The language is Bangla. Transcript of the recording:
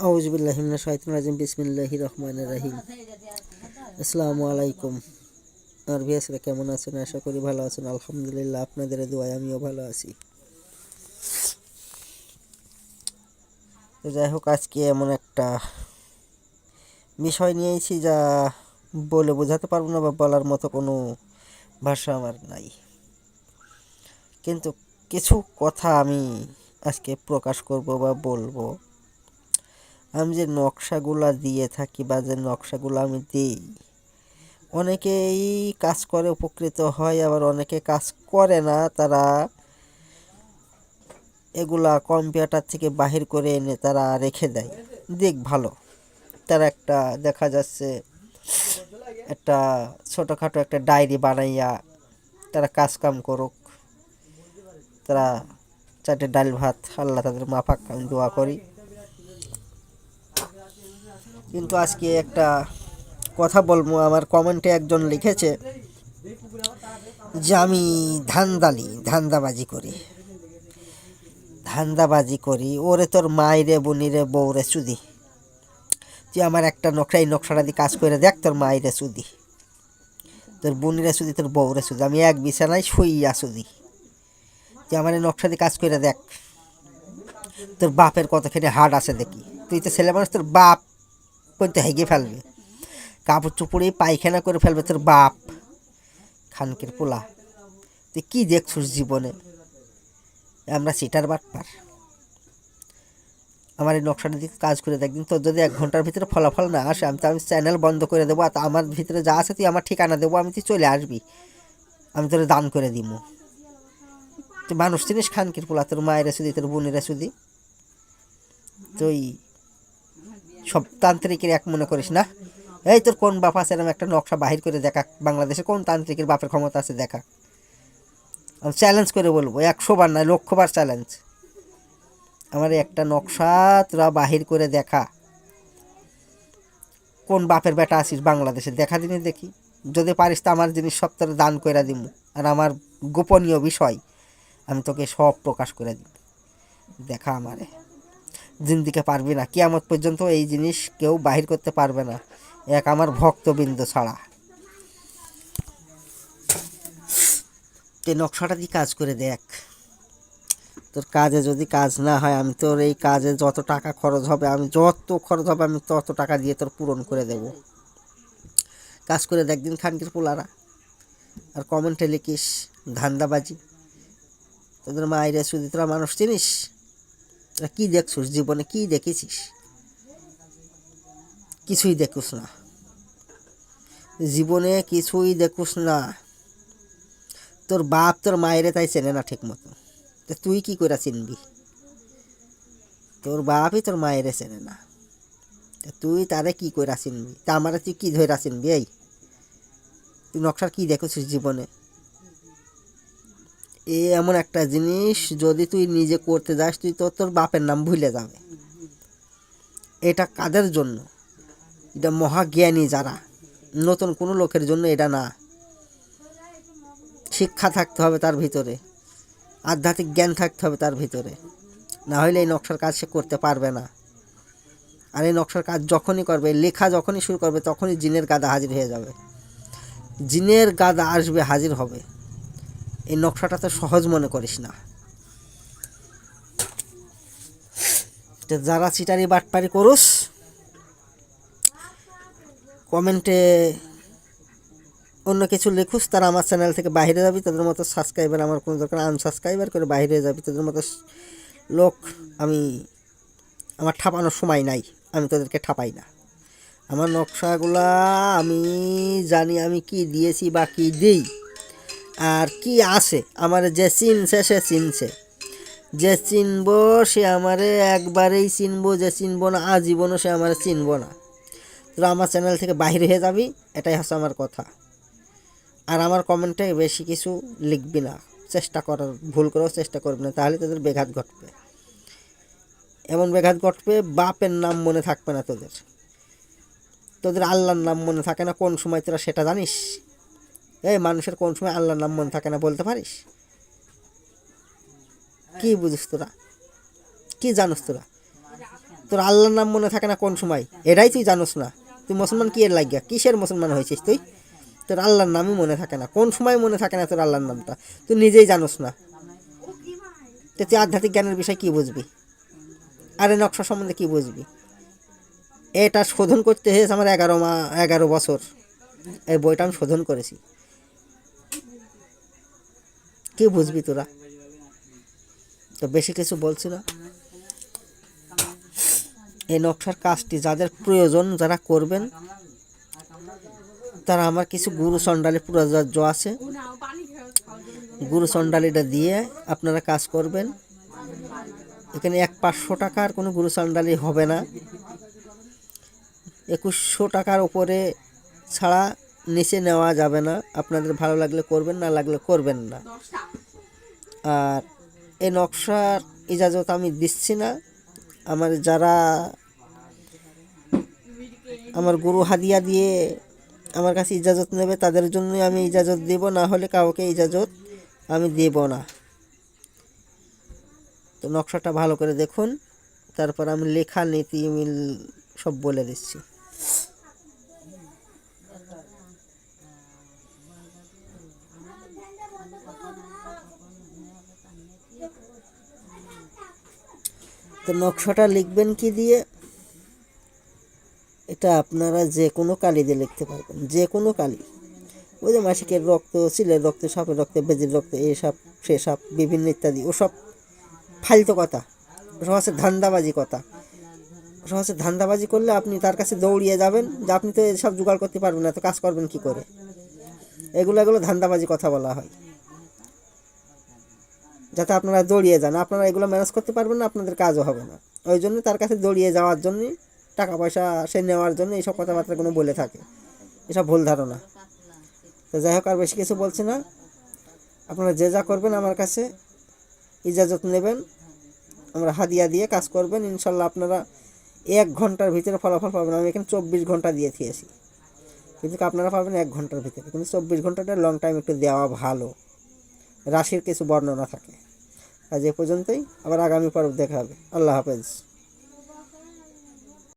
আউজবিল্লাহিমিনা শাহিদ রাজিম বিসমিল্লাহি রহমান রাহিম। আসসালামু আলাইকুম। আর ভিয়াসরা কেমন আছেন? আশা করি ভালো আছেন। আলহামদুলিল্লাহ, আপনাদের দোয়ায় আমিও ভালো আছি। যাই হোক, আজকে এমন একটা বিষয় নিয়েছি যা বলে বোঝাতে পারব না বা বলার মতো কোনো ভাষা আমার নাই। কিন্তু কিছু কথা আমি আজকে প্রকাশ করব বা বলব। আমি যে নকশাগুলো দিয়ে থাকি বা যে নকশাগুলো আমি দিই অনেকেই কাজ করে, উপকৃত হয়, আবার অনেকে কাজ করে না, তারা এগুলা কম্পিউটার থেকে বাহির করে এনে তারা রেখে দেয়। দিক ভালো। তারা একটা দেখা যাচ্ছে, একটা ছোটোখাটো একটা ডায়েরি বানাইয়া তারা কাজ কাম করুক। তারা চারটে ডাল ভাত, আল্লাহ তাদের মাফাক, আমি দোয়া করি। কিন্তু আজকে একটা কথা বলব। আমার কমেন্টে একজন লিখেছে যে, আমি ধান্দালি, ধান্দাবাজি করি। ধান্দাবাজি করি। ওরে তোর মাইরে, বুনিরে, বউরে চুদি। তুই আমার একটা নকশা, এই নকশাটা দিয়ে কাজ করে দেখ তোর মাইরে চুদি। তোর বুনিরে চুদি, তোর বউরে চুদি। আমি এক বিছানায় শুইয়া চুদি। তুই আমার নকশা দিয়ে কাজ করে দেখ। তোর বাপের কতখানি হাট আছে দেখি। তুই তো ছেলে মানুষ, তোর বাপ পর্যন্ত হেগে ফেলবে। কাপড় চুপড়ে পায়খানা করে ফেলবে, তোর বাপ। খানকের পোলা। তুই কী দেখছিস জীবনে? আমরা সিটার বাটপার। আমার এই নকশাটা দিকে কাজ করে দেখ। তোর যদি এক ঘণ্টার ভিতরে ফলাফল না আসে, আমি তো আমি চ্যানেল বন্ধ করে দেবো, আর আমার ভিতরে যা আছে তুই আমার ঠিকানা দেবো, আমি তুই চলে আসবি। আমি তোর দান করে দিব। তুই মানুষ চিনিস খানকির পোলা, তোর মায়ের শুধু তোর বোনের শুধু তুই সব তান্ত্রিকের এক মনে করিস না। এই তোর কোন বাপ আছে এরকম একটা নকশা বাহির করে দেখা বাংলাদেশে? কোন তান্ত্রিকের বাপের ক্ষমতা আছে দেখা? আমি চ্যালেঞ্জ করে বলব একশো বার নয়, লক্ষবার চ্যালেঞ্জ আমার একটা নকশা তোরা বাহির করে দেখা। কোন বাপের বেটা আসিস বাংলাদেশে? দেখা দিনে দেখি। যদি পারিস তো আমার জিনিস সব তোরা দান করে দিব। আর আমার গোপনীয় বিষয়, আমি তোকে সব প্রকাশ করে দিব। দেখা আমারে। জিন্দিকে পারবি না। কিয়ামত পর্যন্ত এই জিনিস কেউ বাহির করতে পারবে না। এক আমার ভক্তবৃন্দ ছাড়া। তে নকশাটা দিয়ে কাজ করে দেখ। তোর কাজে যদি কাজ না হয়, আমি তোর এই কাজে যত টাকা খরচ হবে, আমি যত খরচ হবে, আমি তত টাকা দিয়ে তোর পূরণ করে দেব। কাজ করে দেখ দিন খানকির পোলারা। আর কমেন্টে লিখিস, ধান্দাবাজি। তোদের মায়ের শুধু তোরা মানুষ চিনিস কী দেখছিস জীবনে? কী দেখেছিস? কিছুই দেখুস না। জীবনে কিছুই দেখুস না। তোর বাপ তোর মায়েরে তাই চেনে না ঠিক মতো তো তুই কি করে চিনবি? তোর বাপই তোর মায়েরে চেনে না। তা তুই তারে কি করে চিনবি? তা আমারে তুই কি ধরে চিনবি, এই? তুই নকশার কি দেখেছিস জীবনে? এ এমন একটা জিনিস, যদি তুই নিজে করতে যাস, তুই তো তোর বাপের নাম ভুলে যাবে। এটা কাদের জন্য? এটা মহাজ্ঞানী যারা। নতুন কোনো লোকের জন্য এটা না। শিক্ষা থাকতে হবে তার ভিতরে। আধ্যাত্মিক জ্ঞান থাকতে হবে তার ভিতরে। না হলে এই নকশার কাজ সে করতে পারবে না। আর এই নকশার কাজ যখনই করবে, লেখা যখনই শুরু করবে, তখনই জিনের গাদা হাজির হয়ে যাবে। জিনের গাদা আসবে, হাজির হবে। এই নকশাটা তো সহজ মনে করিস না। যারা চিটারি বাটপারি করুস, কমেন্টে অন্য কিছু লিখুস, তারা আমার চ্যানেল থেকে বাইরে যাবি, তাদের মতো সাবস্ক্রাইবার আমার কোনো দরকার আনসাবস্ক্রাইবার করে বাইরে যাবি, তাদের মতো লোক আমি, আমার ঠাপানোর সময় নাই, আমি তাদেরকে ঠাপাই না। আমার নকশাগুলা আমি জানি আমি কি দিয়েছি বা কি দিই। আর কি আছে? আমার যে চিনছে, সে চিনছে। যে চিনব, সে আমারে একবারেই চিনবো। যে চিনব না, আজীবনও সে আমার চিনব না। তোরা আমার চ্যানেল থেকে বাইরে হয়ে যাবি, এটাই হচ্ছে আমার কথা। আর আমার কমেন্টে বেশি কিছু লিখবি না। চেষ্টা করার, ভুল করেও চেষ্টা করবি না, তাহলে তোদের বেঘাত ঘটবে। এমন বেঘাত ঘটবে, বাপের নাম মনে থাকবে না তোদের। তোদের আল্লাহর নাম মনে থাকে না, কোন সময় তোরা সেটা জানিস? এই মানুষের কোন সময় আল্লাহর নাম মনে থাকে না বলতে পারিস? কি বুঝিস তোরা? কি জানোস তোরা? তোর আল্লাহর নাম মনে থাকে না কোন সময়? এটাই তুই জানোস না। তুই মুসলমান কি এর লাগিয়া? কিসের মুসলমান হয়েছিস তুই? তোর আল্লাহর নামই মনে থাকে না। কোন সময় মনে থাকে না তোর আল্লাহর নামটা? তুই নিজেই জানোস না। তো তুই আধ্যাত্মিক জ্ঞানের বিষয় কি বুঝবি? আর নকশা সম্বন্ধে কি বুঝবি? এটা শোধন করতে হয়েছে আমার এগারো মা এগারো বছর। এই বইটা আমি শোধন করেছি। কি বুঝবি তোরা? তো বেশি কিছু বলছি না। এই নকশার কাজটি যাদের প্রয়োজন যারা করবেন, তারা আমার কিছু গুরু চণ্ডালি প্রযোজ্য আছে। গুরু চণ্ডালিটা দিয়ে আপনারা কাজ করবেন। এখানে এক পাঁচশো টাকার কোনো গুরু চণ্ডালি হবে না। একুশশো টাকার ওপরে ছাড়া নিচে নেওয়া যাবে না। আপনাদের ভালো লাগলে করবেন, না লাগলে করবেন না। আর এই নকশার ইজাজত আমি দিচ্ছি না। আমার যারা আমার গুরু হাদিয়া দিয়ে আমার কাছে ইজাজত নেবে, তাদের জন্যই আমি ইজাজত দেব, না হলে কাউকে ইজাজত আমি দেব না। তো নকশাটা ভালো করে দেখুন, তারপর আমি লেখা নীতি মিল সব বলে দিচ্ছি। তো নকশাটা লিখবেন কি দিয়ে? এটা আপনারা যে কোনো কালি দিয়ে লিখতে পারবেন, যে কোনো কালি। ওই যে মাসিকের রক্ত চিলের রক্ত, সাপের রক্ত, বেজির রক্ত, এই সাপ, সে সাপ, বিভিন্ন ইত্যাদি ওসব ফালতু কথা ওসব হচ্ছে ধান্দাবাজি কথা। ওসব হচ্ছে ধান্দাবাজি করলে আপনি তার কাছে দৌড়িয়ে যাবেন, যে আপনি তো এসব জোগাড় করতে পারবেন না, তো কাজ করবেন কি করে? এগুলো এগুলো ধান্দাবাজি কথা বলা হয়। যাতে আপনারা দৌড়িয়ে যান। আপনারা এগুলো ম্যানেজ করতে পারবেন না, আপনাদের কাজও হবে না। ওই জন্য তার কাছে দৌড়িয়ে যাওয়ার জন্যই টাকা পয়সা সে নেওয়ার জন্য এইসব কথাবার্তাগুলো বলে থাকে। এসব ভুল ধারণা। তো যাই হোক, আর বেশি কিছু বলছি না। আপনারা যে যা করবেন আমার কাছে ইজাজত নেবেন। আমরা হাদিয়া দিয়ে কাজ করবেন। ইনশাল্লাহ আপনারা এক ঘণ্টার ভিতরে ফলাফল পাবেন। আমি এখানে চব্বিশ ঘণ্টা দিয়ে দিয়েছি। কিন্তু আপনারা পাবেন এক ঘণ্টার ভিতরে। কিন্তু চব্বিশ ঘন্টাটা লং টাইম একটু দেওয়া ভালো। রাশির কিছু বর্ণনা থাকে। আজ এ পর্যন্তই আবার আগামী পর্ব দেখা হবে। আল্লাহ হাফেজ।